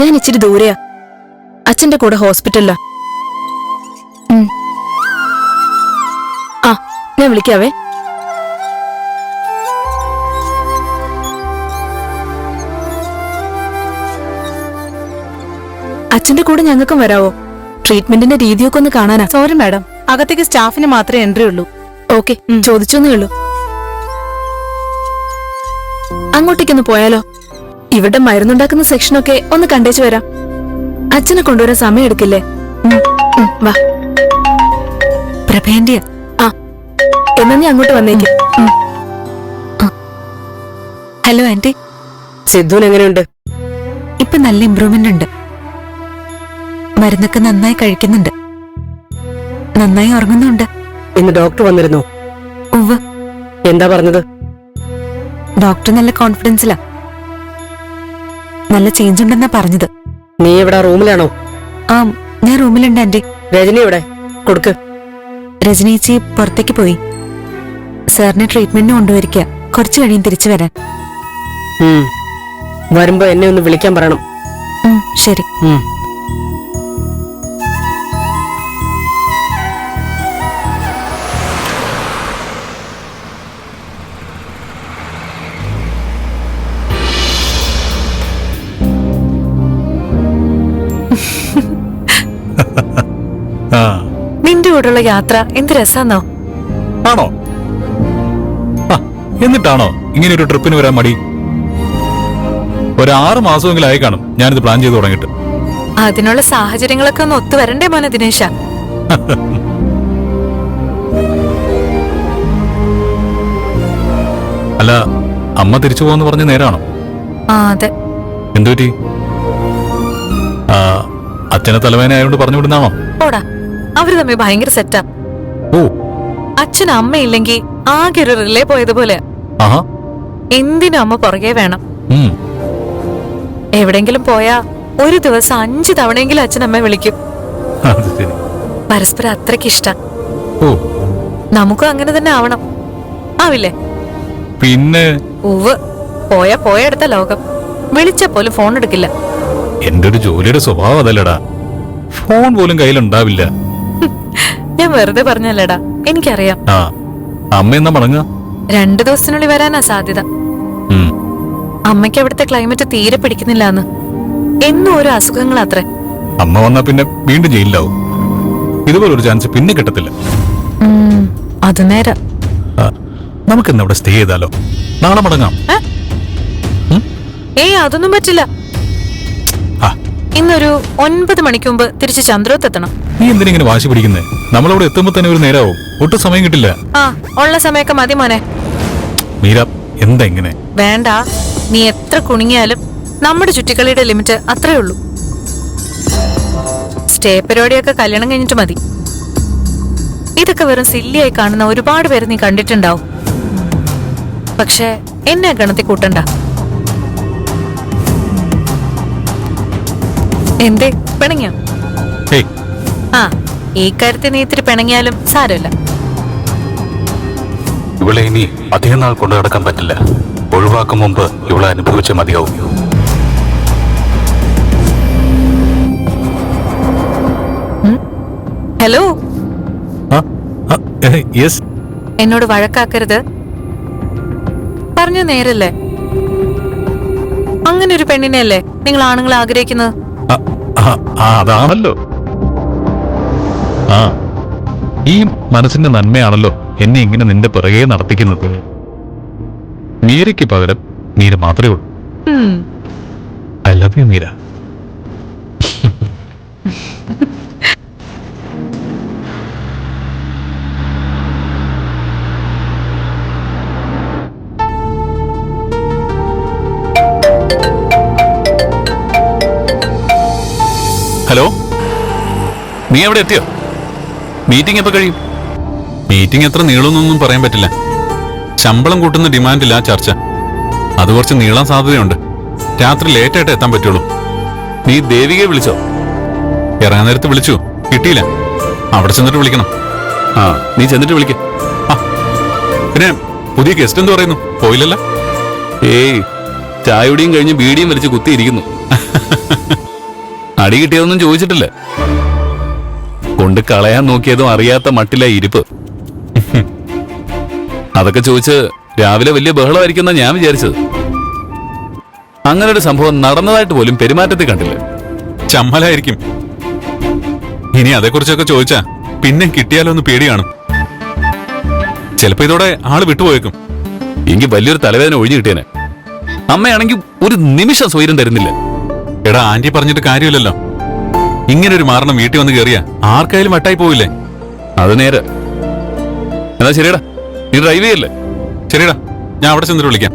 ഞാൻ ഇച്ചിരി ദൂരെയാ. അച്ഛന്റെ കൂടെ ഹോസ്പിറ്റലിലാ. ആ ഞാൻ വിളിക്കാവേ. അച്ഛന്റെ കൂടെ ഞങ്ങൾക്കും വരാവോ? ട്രീറ്റ്മെന്റിന്റെ രീതിയൊക്കെ ഒന്ന് കാണാനാ. Sorry madam. അകത്തേക്ക് സ്റ്റാഫിന് മാത്രമേ എൻട്രി ഉള്ളൂ. ഓക്കെ ചോദിച്ചൊന്നേ ഉള്ളൂ. അങ്ങോട്ടേക്കൊന്ന് പോയാലോ? ഇവിടെ മരുന്നുണ്ടാക്കുന്ന സെക്ഷനൊക്കെ ഒന്ന് കണ്ടേച്ചു വരാം. അച്ഛനെ കൊണ്ടുവരാൻ സമയം എടുക്കില്ലേ? വാ. പ്രഭേന്റെ ആ എന്നാ നീ അങ്ങോട്ട് വന്നേക്ക്. Hello aunty. സിദ്ധു എങ്ങനെയുണ്ട്? ഇപ്പൊ നല്ല ഇമ്പ്രൂവ്മെന്റ് ഉണ്ട്. മരുന്നൊക്കെ നന്നായി കഴിക്കുന്നുണ്ട്. നന്നായി ഉറങ്ങുന്നുണ്ട്. ഇന്ന് ഡോക്ടർ വന്നിരുന്നു? എന്താ പറഞ്ഞത്? ഡോക്ടർ നല്ല കോൺഫിഡൻസിലാ നല്ല ചേഞ്ച് ഉണ്ടെന്നാ പറഞ്ഞത്. നീ ഇവിടെ റൂമിലാണോ? ആ ഞാൻ റൂമിലുണ്ട് ആന്റി. രജനി ഇവിടെ കൊടുക്ക്. രജനീച്ചി പുറത്തേക്ക് പോയി. സാറിനെ ട്രീറ്റ്മെന്റിന് കൊണ്ടുവരിക കുറച്ചു കഴിയും തിരിച്ചു വരാൻ. വരുമ്പോ എന്നെ ഒന്ന് വിളിക്കാൻ പറയണം. ഉം, ശരി. ഉം. നിന്റെ കൂടെയുള്ള യാത്ര. എന്ത് രസാന്നോ? ആണോ? എന്നിട്ടാണോ ഇങ്ങനെ ഒരു ട്രിപ്പിന് വരാൻ മടി? ഒരു ആറ് മാസമെങ്കിലും ആയി കാണും. ഞാനിത് പ്ലാൻ ചെയ്ത് തുടങ്ങിയിട്ട്. അതിനുള്ള സാഹചര്യങ്ങളൊക്കെ ഒന്ന് ഒത്തു വരണ്ടേ മോനെ ദിനേശ? അല്ല അമ്മ തിരിച്ചു പോകുന്ന പറഞ്ഞ നേരാണോ? അതെ. എന്തുപറ്റി? അച്ഛനെ തലവേന ആയതുകൊണ്ട് പറഞ്ഞു വിടുന്നാണോ? പോടാ. അവർ തമ്മിൽ ഭയങ്കര സെറ്റാ ഓ. അച്ഛൻ അമ്മയില്ലെങ്കി ആകെ ഒരു റിലേ പോയതുപോലെ ആഹാ. എന്തിനും അമ്മ പുറകെ വേണം. ഉം. എവിടെങ്കിലും പോയാ ഒരു ദിവസം അഞ്ചു തവണയെങ്കിലും അച്ഛൻ അമ്മ വിളിക്കും. അത് ശരി. പരസ്പരം അത്രയ്ക്ക് ഇഷ്ടം. ഓ. നമുക്കും അങ്ങനെ തന്നെ ആവണം. ആവില്ലേ? പിന്നെ? ഉവ് പോയാ അടുത്ത ലോകം. വിളിച്ച പോലും ഫോൺ എടുക്കില്ല. എന്റെ ഒരു ജോലിയുടെ സ്വഭാവം അതല്ലടാ. ഫോൺ പോലും കയ്യിലുണ്ടാവില്ല. ഞാൻ വെറുതെ പറഞ്ഞല്ലേടാ എനിക്കറിയാം. ആ അമ്മ എന്നാ മടങ്ങുക? രണ്ടു ദിവസത്തിനുള്ളിൽ വരാനാ സാധ്യത. ഉം. അമ്മയ്ക്ക് അവിടുത്തെ ക്ലൈമറ്റ് തീരെ പിടിക്കുന്നില്ല എന്ന് എന്നും ഓരോ അസുഖങ്ങളാത്രേ അമ്മ വന്നാ പിന്നെ വീണ്ടും ജയിലിലാവും. ഇതുപോലെ ഒരു ചാൻസ് പിന്നെ കിട്ടത്തില്ല. ഉം, അത് നേരം. ആ, നമുക്കിന്ന് അവിടെ സ്റ്റേ ചെയ്താലോ? നാളെ മടങ്ങാം. ഏയ് അതൊന്നും പറ്റില്ല. ആ, ഇന്നൊരു ഒൻപത് മണിക്ക് മുമ്പ് തിരിച്ച് ചന്ദ്രോത്ത് എത്തണം നീ എന്തിനിങ്ങനെ വാശി പിടിക്കുന്നേ? നമ്മളവിടെ എത്തുമ്പോ തന്നെ ഒരു നേരാവും. ഒട്ടും സമയം കിട്ടില്ല. ആ ഉള്ള സമയമൊക്കെ മതി മോനെ. മീര എന്താ ഇങ്ങനെ? വേണ്ട. നീ എത്ര കുണുങ്ങിയാലും നമ്മുടെ ചുറ്റിക്കളിയുടെ ലിമിറ്റ് അത്രേ ഉള്ളൂ. സ്റ്റേ പരിപാടിയൊക്കെ കല്യാണം കഴിഞ്ഞിട്ട് മതി. ഇതൊക്കെ വെറും സില്ലിയായി കാണുന്ന ഒരുപാട് പേര് നീ കണ്ടിട്ടുണ്ടാവും. പക്ഷെ എന്നെ ഗണത്തിൽ കൂട്ടണ്ട. എന്തേ പിണങ്ങിയോ? ഏയ് ആ ഈ കാര്യത്തിൽ നീ ഇത്തിരി പിണങ്ങിയാലും സാരമില്ല. ഇവളെ ഇനി അധികം നാൾ കൊണ്ടു നടക്കാൻ പറ്റില്ല. ഒഴിവാക്കും മുമ്പ് ഇവളെ അനുഭവിച്ച മതിയാവും. ഹലോ? യെസ്. എന്നോട് വഴക്കാക്കരുത്. പറഞ്ഞു നേരല്ലേ? അങ്ങനെ ഒരു പെണ്ണിനെ അല്ലേ നിങ്ങൾ ആണുങ്ങൾ ആഗ്രഹിക്കുന്നത് അതാണല്ലോ. ആ. ഈ മനസ്സിന്റെ നന്മയാണല്ലോ എന്നെ ഇങ്ങനെ നിന്റെ പിറകെ നടത്തിക്കുന്നത്. മീരയ്ക്ക് പകരം മീര മാത്രമേ ഉള്ളൂ. I love you Meera. Hello നീ എവിടെ എത്തിയോ? മീറ്റിംഗ് എപ്പോ കഴിയും? മീറ്റിംഗ് എത്ര നീളുന്നൊന്നും പറയാൻ പറ്റില്ല. ശമ്പളം കൂട്ടുന്ന ഡിമാൻഡില്ല ചർച്ച. അത് കുറച്ച് നീളാൻ സാധ്യതയുണ്ട്. രാത്രി ലേറ്റായിട്ട് എത്താൻ പറ്റുള്ളൂ. നീ ദേവികയെ വിളിച്ചോ? ഇറങ്ങാൻ നേരത്ത് വിളിച്ചു. കിട്ടിയില്ല. അവിടെ ചെന്നിട്ട് വിളിക്കണം. ആ നീ ചെന്നിട്ട് വിളിക്ക. ആ. പിന്നെ പുതിയ ഗസ്റ്റ് എന്ത് പറയുന്നു? പോയില്ലല്ല? ഏയ് ചായയുടെയും കഴിഞ്ഞ് ബീഡിയും വലിച്ച് കുത്തിയിരിക്കുന്നു. അടി കിട്ടിയതൊന്നും ചോദിച്ചിട്ടില്ല. കൊണ്ട് കളയാൻ നോക്കിയതും അറിയാത്ത മട്ടില ഇരിപ്പ്. അതൊക്കെ ചോദിച്ച് രാവിലെ വലിയ ബഹളമായിരിക്കുന്ന ഞാൻ വിചാരിച്ചത്. അങ്ങനെ ഒരു സംഭവം നടന്നതായിട്ട് പോലും പെരുമാറ്റത്തിൽ കണ്ടില്ല. ചമ്മലായിരിക്കും. ഇനി അതേക്കുറിച്ചൊക്കെ ചോദിച്ചാ പിന്നെ കിട്ടിയാലോ ഒന്ന് പേടിയാണ് ചിലപ്പോ ഇതോടെ ആൾ വിട്ടുപോയേക്കും. എങ്കിൽ വലിയൊരു തലവേദന ഒഴിഞ്ഞു കിട്ടിയനെ. അമ്മയാണെങ്കിൽ ഒരു നിമിഷം സ്വൈരം തരുന്നില്ല. എടാ ആന്റി പറഞ്ഞിട്ട് കാര്യമില്ലല്ലോ. ഇങ്ങനെ ഒരു മാറണം വീട്ടിൽ വന്ന് കയറിയ ആർക്കായാലും വട്ടായി പോവില്ലേ? അത് നേരെ. എന്നാ ശരിയടാ നീ ഡ്രൈവ് ചെയ്യല്ലേ? ശരിയടാ ഞാൻ അവിടെ ചെന്നിട്ട് വിളിക്കാം.